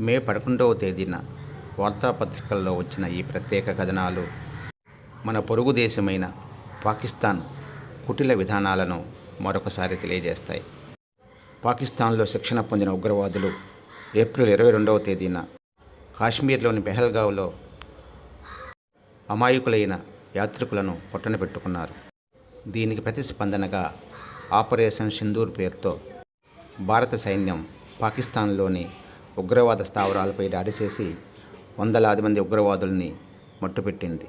మే పదకొండవ తేదీన వార్తాపత్రికల్లో వచ్చిన ఈ ప్రత్యేక కథనాలు మన పొరుగు దేశమైన పాకిస్తాన్ కుటిల విధానాలను మరొకసారి తెలియజేస్తాయి. పాకిస్తాన్లో శిక్షణ పొందిన ఉగ్రవాదులు ఏప్రిల్ ఇరవై రెండవ తేదీన కాశ్మీర్లోని పెహల్గావ్లో అమాయకులైన యాత్రికులను పొట్టన పెట్టుకున్నారు. దీనికి ప్రతిస్పందనగా ఆపరేషన్ సింధూర్ పేరుతో భారత సైన్యం పాకిస్తాన్లోని ఉగ్రవాద స్థావరాలపై దాడి చేసి వందలాది మంది ఉగ్రవాదుల్ని మట్టుపెట్టింది.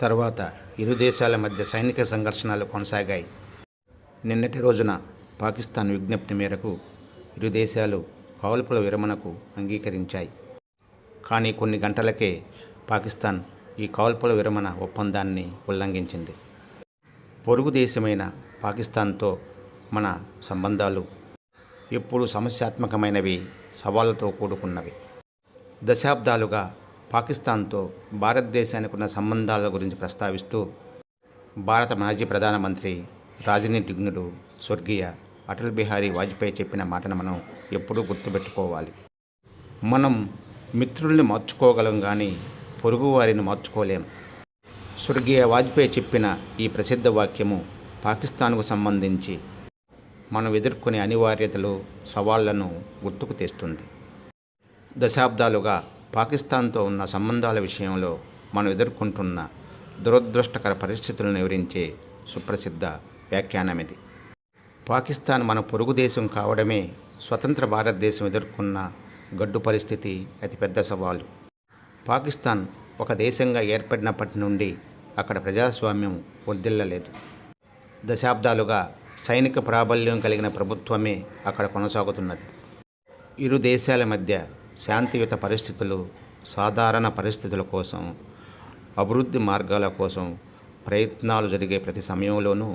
తర్వాత ఇరు దేశాల మధ్య సైనిక సంఘర్షణలు కొనసాగాయి. నిన్నటి రోజున పాకిస్తాన్ విజ్ఞప్తి మేరకు ఇరు దేశాలు కాల్పుల విరమణకు అంగీకరించాయి. కానీ కొన్ని గంటలకే పాకిస్తాన్ ఈ కాల్పుల విరమణ ఒప్పందాన్ని ఉల్లంఘించింది. పొరుగు దేశమైన పాకిస్తాన్తో మన సంబంధాలు ఎప్పుడు సమస్యాత్మకమైనవి సవాళ్ళతో కూడుకున్నవి. దశాబ్దాలుగా పాకిస్తాన్తో భారతదేశానికి ఉన్న సంబంధాల గురించి ప్రస్తావిస్తూ భారత మాజీ ప్రధానమంత్రి రాజనీతిజ్ఞుడు స్వర్గీయ అటల్ బిహారీ వాజ్పేయి చెప్పిన మాటను మనం ఎప్పుడూ గుర్తుపెట్టుకోవాలి. మనం మిత్రుల్ని మార్చుకోగలం కానీ పొరుగువారిని మార్చుకోలేం. స్వర్గీయ వాజ్పేయి చెప్పిన ఈ ప్రసిద్ధ వాక్యము పాకిస్తాన్కు సంబంధించి మనం ఎదుర్కొనే అనివార్యతలు సవాళ్ళను గుర్తుకు తెస్తుంది. దశాబ్దాలుగా పాకిస్తాన్తో ఉన్న సంబంధాల విషయంలో మనం ఎదుర్కొంటున్న దురదృష్టకర పరిస్థితులను వివరించే సుప్రసిద్ధ వ్యాఖ్యానమిది. పాకిస్తాన్ మన పొరుగు దేశం కావడమే స్వతంత్ర భారతదేశం ఎదుర్కొన్న గడ్డు పరిస్థితి అతిపెద్ద సవాలు. పాకిస్తాన్ ఒక దేశంగా ఏర్పడినప్పటి నుండి అక్కడ ప్రజాస్వామ్యం వర్దిల్లలేదు దశాబ్దాలుగా సైనిక ప్రాబల్యం కలిగిన ప్రభుత్వమే అక్కడ కొనసాగుతున్నది. ఇరు దేశాల మధ్య శాంతియుత పరిస్థితులు సాధారణ పరిస్థితుల కోసం అభివృద్ధి మార్గాల కోసం ప్రయత్నాలు జరిగే ప్రతి సమయంలోనూ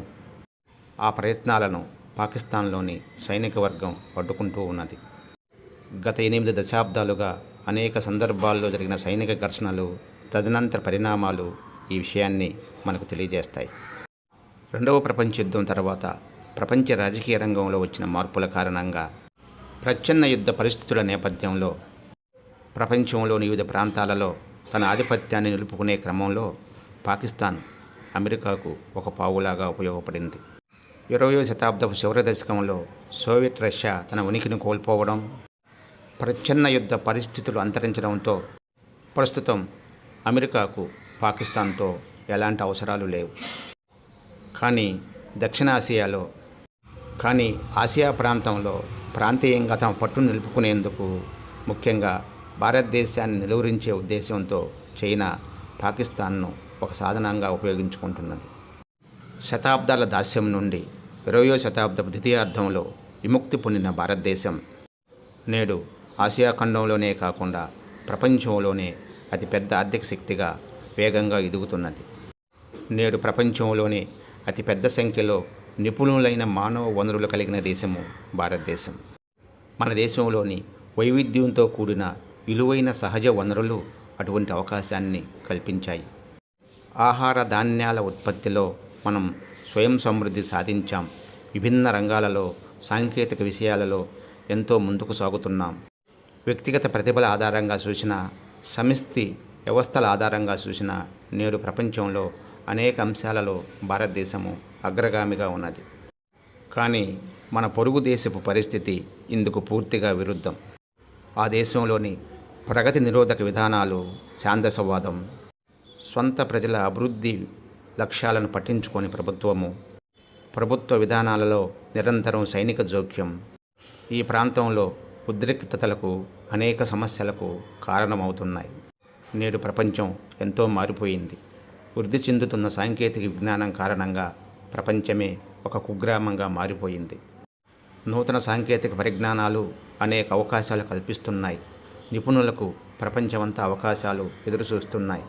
ఆ ప్రయత్నాలను పాకిస్తాన్లోని సైనిక వర్గం అడ్డుకుంటూ ఉన్నది. గత ఎనిమిది దశాబ్దాలుగా అనేక సందర్భాల్లో జరిగిన సైనిక ఘర్షణలు తదనంతర పరిణామాలు ఈ విషయాన్ని మనకు తెలియజేస్తాయి. రెండవ ప్రపంచ యుద్ధం తర్వాత ప్రపంచ రాజకీయ రంగంలో వచ్చిన మార్పుల కారణంగా ప్రచ్ఛన్న యుద్ధ పరిస్థితుల నేపథ్యంలో ప్రపంచంలోని వివిధ ప్రాంతాలలో తన ఆధిపత్యాన్ని నిలుపుకునే క్రమంలో పాకిస్తాన్ అమెరికాకు ఒక పావులాగా ఉపయోగపడింది. ఇరవయో శతాబ్దపు చివరి దశకంలో సోవియట్ రష్యా తన ఉనికిని కోల్పోవడం ప్రచ్ఛన్న యుద్ధ పరిస్థితులు అంతరించడంతో ప్రస్తుతం అమెరికాకు పాకిస్తాన్తో ఎలాంటి అవసరాలు లేవు. కానీ దక్షిణాసియాలో కానీ ఆసియా ప్రాంతంలో ప్రాంతీయంగా తమ పట్టు నిలుపుకునేందుకు ముఖ్యంగా భారతదేశాన్ని నిలువరించే ఉద్దేశంతో చైనా పాకిస్తాన్ను ఒక సాధనంగా ఉపయోగించుకుంటున్నది. శతాబ్దాల దాస్యం నుండి ఇరవయో శతాబ్దపు ద్వితీయార్థంలో విముక్తి పొందిన భారతదేశం నేడు ఆసియా ఖండంలోనే కాకుండా ప్రపంచంలోనే అతిపెద్ద ఆర్థిక శక్తిగా వేగంగా ఎదుగుతున్నది. నేడు ప్రపంచంలోనే అతిపెద్ద సంఖ్యలో నిపుణులైన మానవ వనరులు కలిగిన దేశము భారతదేశం. మన దేశంలోని వైవిధ్యంతో కూడిన విలువైన సహజ వనరులు అటువంటి అవకాశాన్ని కల్పించాయి. ఆహార ధాన్యాల ఉత్పత్తిలో మనం స్వయం సమృద్ధి సాధించాం. విభిన్న రంగాలలో సాంకేతిక విషయాలలో ఎంతో ముందుకు సాగుతున్నాం. వ్యక్తిగత ప్రతిభల ఆధారంగా చూసిన సమిష్టి వ్యవస్థల ఆధారంగా చూసిన నేడు ప్రపంచంలో అనేక అంశాలలో భారతదేశము అగ్రగామిగా ఉన్నది. కానీ మన పొరుగు దేశపు పరిస్థితి ఇందుకు పూర్తిగా విరుద్ధం. ఆ దేశంలోని ప్రగతి నిరోధక విధానాలు శాంతసవాదం స్వంత ప్రజల అభివృద్ధి లక్ష్యాలను పట్టించుకొని ప్రభుత్వము ప్రభుత్వ విధానాలలో నిరంతరం సైనిక జోక్యం ఈ ప్రాంతంలో ఉద్రిక్తతలకు అనేక సమస్యలకు కారణమవుతున్నాయి. నేడు ప్రపంచం ఎంతో మారిపోయింది. వృద్ధి చెందుతున్న సాంకేతిక విజ్ఞానం కారణంగా ప్రపంచమే ఒక కుగ్రామంగా మారిపోయింది. నూతన సాంకేతిక పరిజ్ఞానాలు అనేక అవకాశాలు కల్పిస్తున్నాయి. నిపుణులకు ప్రపంచమంతా అవకాశాలు ఎదురుచూస్తున్నాయి.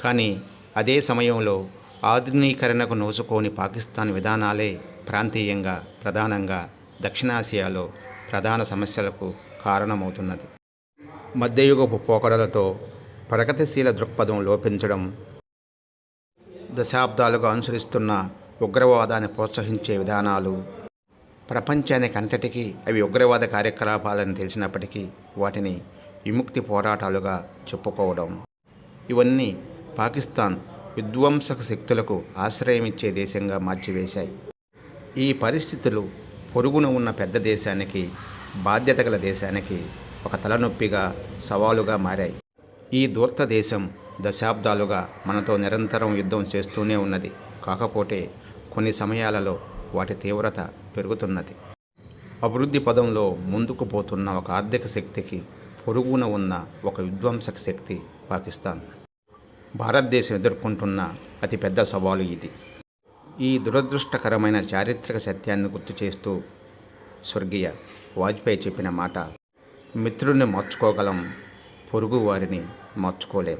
కానీ అదే సమయంలో ఆధునీకరణకు నోచుకోని పాకిస్తాన్ విధానాలే ప్రాంతీయంగా ప్రధానంగా దక్షిణాసియాలో ప్రధాన సమస్యలకు కారణమవుతున్నది. మధ్యయుగపు పోకడలతో ప్రగతిశీల దృక్పథం లోపించడం దశాబ్దాలుగా అనుసరిస్తున్న ఉగ్రవాదాన్ని ప్రోత్సహించే విధానాలు. ప్రపంచానికి అంతటికీ అవి ఉగ్రవాద కార్యకలాపాలని తెలిసినప్పటికీ వాటిని విముక్తి పోరాటాలుగా చెప్పుకోవడం. ఇవన్నీ పాకిస్తాన్ విధ్వంసక శక్తులకు ఆశ్రయమిచ్చే దేశంగా మార్చివేశాయి. ఈ పరిస్థితులు పొరుగున ఉన్న పెద్ద దేశానికి బాధ్యత గల దేశానికి ఒక తలనొప్పిగా సవాలుగా మారాయి. ఈ దూర్త దేశం దశాబ్దాలుగా మనతో నిరంతరం యుద్ధం చేస్తూనే ఉన్నది. కాకపోతే కొన్ని సమయాలలో వాటి తీవ్రత పెరుగుతున్నది. అభివృద్ధి పదంలో ముందుకు పోతున్న ఒక ఆర్థిక శక్తికి పొరుగున ఉన్న ఒక విధ్వంసక శక్తి పాకిస్తాన్. భారతదేశం ఎదుర్కొంటున్న అతిపెద్ద సవాలు ఇది. ఈ దురదృష్టకరమైన చారిత్రక సత్యాన్ని గుర్తు చేస్తూ స్వర్గీయ వాజ్పేయి చెప్పిన మాట మిత్రుడిని మార్చుకోగలం పొరుగు వారిని మార్చుకోలేం.